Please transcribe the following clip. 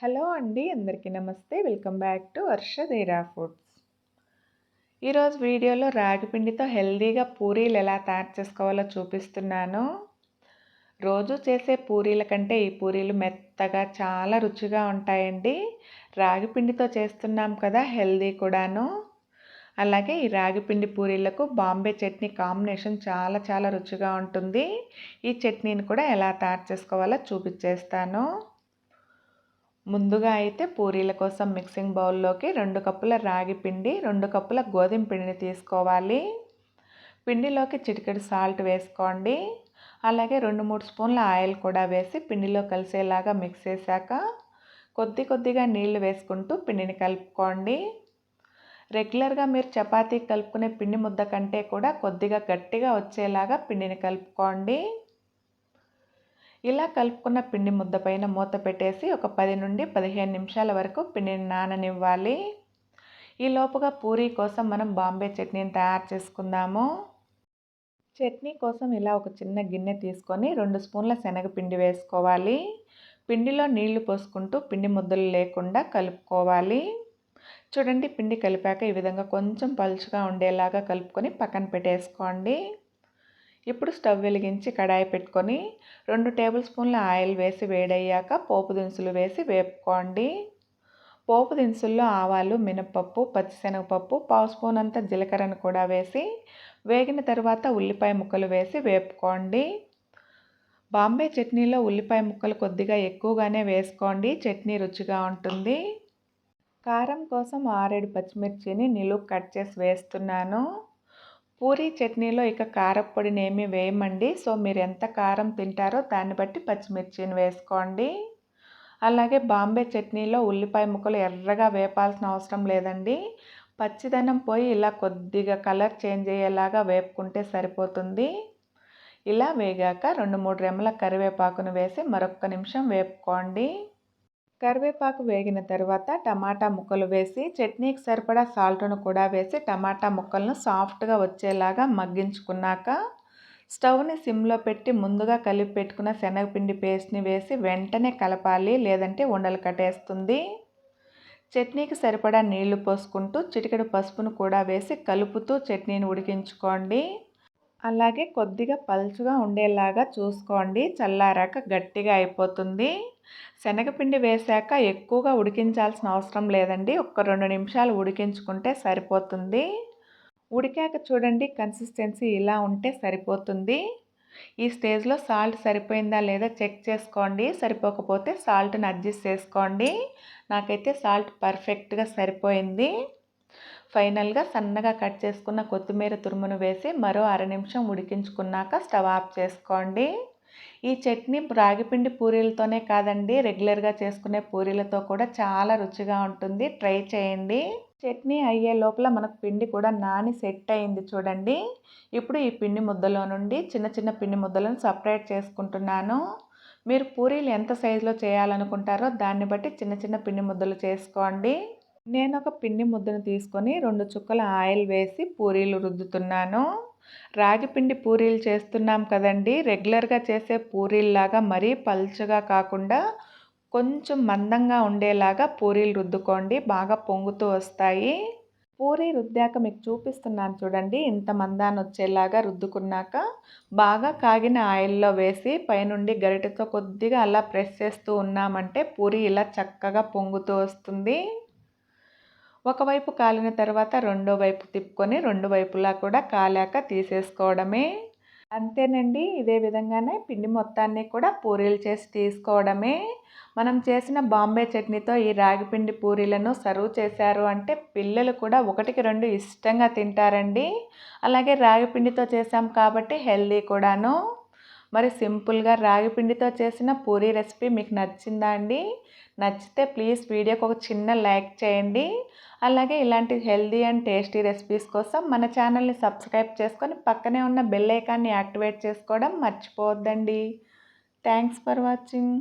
Hello అండి అందరికీ నమస్తే. Welcome back to Varsha Dera foods. ఈరోజు వీడియోలో రాగిపిండితో హెల్దీగా పూరీలు ఎలా తయారు చేసుకోవాలో చూపిస్తున్నాను. రోజు చేసే పూరీల కంటే ఈ పూరీలు మెత్తగా చాలా రుచిగా ఉంటాయండి. రాగిపిండితో చేస్తున్నాం కదా హెల్దీ కూడాను. అలాగే ఈ రాగిపిండి పూరీలకు బాంబే చట్నీ కాంబినేషన్ చాలా చాలా రుచిగా ఉంటుంది. ఈ చట్నీని కూడా ఎలా తయారు చేసుకోవాలో చూపించేస్తాను. ముందుగా అయితే పూరీల కోసం మిక్సింగ్ బౌల్లోకి రెండు కప్పుల రాగి పిండి రెండు కప్పుల గోధుమ పిండిని తీసుకోవాలి. పిండిలోకి చిటికెడు సాల్ట్ వేసుకోండి. అలాగే రెండు మూడు స్పూన్ల ఆయిల్ కూడా వేసి పిండిలో కలిసేలాగా మిక్స్ చేశాక కొద్ది కొద్దిగా నీళ్ళు వేసుకుంటూ పిండిని కలుపుకోండి. రెగ్యులర్గా మీరు చపాతీ కలుపుకునే పిండి ముద్ద కంటే కూడా కొద్దిగా గట్టిగా వచ్చేలాగా పిండిని కలుపుకోండి. ఇలా కలుపుకున్న పిండి ముద్ద పైన మూత పెట్టేసి ఒక పది నుండి పదిహేను నిమిషాల వరకు పిండిని నాననివ్వాలి. ఈ లోపుగా పూరీ కోసం మనం బాంబే చట్నీని తయారు చేసుకుందాము. చట్నీ కోసం ఇలా ఒక చిన్న గిన్నె తీసుకొని రెండు స్పూన్ల శనగపిండి వేసుకోవాలి. పిండిలో నీళ్ళు పోసుకుంటూ పిండి ముద్దలు లేకుండా కలుపుకోవాలి. చూడండి పిండి కలిపాక ఈ విధంగా కొంచెం పలుచుగా ఉండేలాగా కలుపుకొని పక్కన పెట్టేసుకోండి. ఇప్పుడు స్టవ్ వెలిగించి కడాయి పెట్టుకొని రెండు టేబుల్ స్పూన్ల ఆయిల్ వేసి వేడయ్యాక పోపు దినుసులు వేసి వేపుకోండి. పోపు దినుసుల్లో ఆవాలు మినపప్పు పచ్చిశనగపప్పు పావు స్పూన్ అంత జీలకర్రను కూడా వేసి వేగిన తర్వాత ఉల్లిపాయ ముక్కలు వేసి వేపుకోండి. బాంబే చట్నీలో ఉల్లిపాయ ముక్కలు కొద్దిగా ఎక్కువగానే వేసుకోండి చట్నీ రుచిగా ఉంటుంది. కారం కోసం ఆరేడు పచ్చిమిర్చిని నిలువు కట్ చేసి వేస్తున్నాను. పూరీ చట్నీలో ఇక కారపొడిని ఏమీ వేయమండి. సో మీరు ఎంత కారం తింటారో దాన్ని బట్టి పచ్చిమిర్చిని వేసుకోండి. అలాగే బాంబే చట్నీలో ఉల్లిపాయ ముక్కలు ఎర్రగా వేపాల్సిన అవసరం లేదండి. పచ్చిదనం పోయి ఇలా కొద్దిగా కలర్ చేంజ్ అయ్యేలాగా వేపుకుంటే సరిపోతుంది. ఇలా వేగాక రెండు మూడు రెమ్మల కరివేపాకును వేసి మరొక నిమిషం వేపుకోండి. కరివేపాకు వేగిన తర్వాత టమాటా ముక్కలు వేసి చట్నీకి సరిపడా సాల్ట్ను కూడా వేసి టమాటా ముక్కలను సాఫ్ట్గా వచ్చేలాగా మగ్గించుకున్నాక స్టవ్ని సిమ్లో పెట్టి ముందుగా కలిపి పెట్టుకున్న శనగపిండి పేస్ట్ని వేసి వెంటనే కలపాలి లేదంటే ఉండలు కట్టేస్తుంది. చట్నీకి సరిపడా నీళ్ళు పోసుకుంటూ చిటికెడు పసుపును కూడా వేసి కలుపుతూ చట్నీని ఉడికించుకోండి. అలాగే కొద్దిగా పలుచుగా ఉండేలాగా చూసుకోండి. చల్లారాక గట్టిగా అయిపోతుంది. శనగపిండి వేశాక ఎక్కువగా ఉడికించాల్సిన అవసరం లేదండి. ఒక్క రెండు నిమిషాలు ఉడికించుకుంటే సరిపోతుంది. ఉడికాక చూడండి కన్సిస్టెన్సీ ఇలా ఉంటే సరిపోతుంది. ఈ స్టేజ్లో సాల్ట్ సరిపోయిందా లేదా చెక్ చేసుకోండి. సరిపోకపోతే సాల్ట్ని అడ్జస్ట్ చేసుకోండి. నాకైతే సాల్ట్ పర్ఫెక్ట్గా సరిపోయింది. ఫైనల్గా సన్నగా కట్ చేసుకున్న కొత్తిమీర తురుమును వేసి మరో అర నిమిషం ఉడికించుకున్నాక స్టవ్ ఆఫ్ చేసుకోండి. ఈ చట్నీ రాగిపిండి పూరీలతోనే కాదండి రెగ్యులర్గా చేసుకునే పూరీలతో కూడా చాలా రుచిగా ఉంటుంది. ట్రై చేయండి. చట్నీ అయ్యే లోపల మనకు పిండి కూడా నాని సెట్ అయింది చూడండి. ఇప్పుడు ఈ పిండి ముద్దలో నుండి చిన్న చిన్న పిండి ముద్దలను సపరేట్ చేసుకుంటున్నాను. మీరు పూరీలు ఎంత సైజులో చేయాలనుకుంటారో దాన్ని బట్టి చిన్న చిన్న పిండి ముద్దలు చేసుకోండి. నేను ఒక పిండి ముద్దను తీసుకొని రెండు చుక్కల ఆయిల్ వేసి పూరీలు రుద్దుతున్నాను. రాగి పిండి పూరీలు చేస్తున్నాం కదండి. రెగ్యులర్గా చేసే పూరీల్లాగా మరీ పల్చగా కాకుండా కొంచెం మందంగా ఉండేలాగా పూరీలు రుద్దుకోండి. బాగా పొంగుతూ వస్తాయి. పూరీ రుద్దాక మీకు చూపిస్తున్నాను చూడండి. ఇంత మందాన్ని వచ్చేలాగా రుద్దుకున్నాక బాగా కాగిన ఆయిల్లో వేసి పైనుండి గరిటెతో కొద్దిగా అలా ప్రెస్ చేస్తూ ఉన్నామంటే పూరి ఇలా చక్కగా పొంగుతూ వస్తుంది. ఒకవైపు కాలిన తర్వాత రెండో వైపు తిప్పుకొని రెండు వైపులా కూడా కాలాక తీసేసుకోవడమే. అంతేనండి. ఇదే విధంగానే పిండి మొత్తాన్ని కూడా పూరీలు చేసి తీసుకోవడమే. మనం చేసిన బాంబే చట్నీతో ఈ రాగిపిండి పూరీలను సర్వ్ చేశారు అంటే పిల్లలు కూడా ఒకటికి రెండు ఇష్టంగా తింటారండి. అలాగే రాగిపిండితో చేసాం కాబట్టి హెల్దీ కూడాను. మరి సింపుల్గా రాగి పిండితో చేసిన పూరీ రెసిపీ మీకు నచ్చిందా అండి? నచ్చితే ప్లీజ్ వీడియోకి ఒక చిన్న లైక్ చేయండి. అలాగే ఇలాంటి హెల్దీ అండ్ టేస్టీ రెసిపీస్ కోసం మన ఛానల్ని సబ్స్క్రైబ్ చేసుకొని పక్కనే ఉన్న బెల్ ఐకాన్ని యాక్టివేట్ చేసుకోవడం మర్చిపోవద్దండి. Thanks for watching.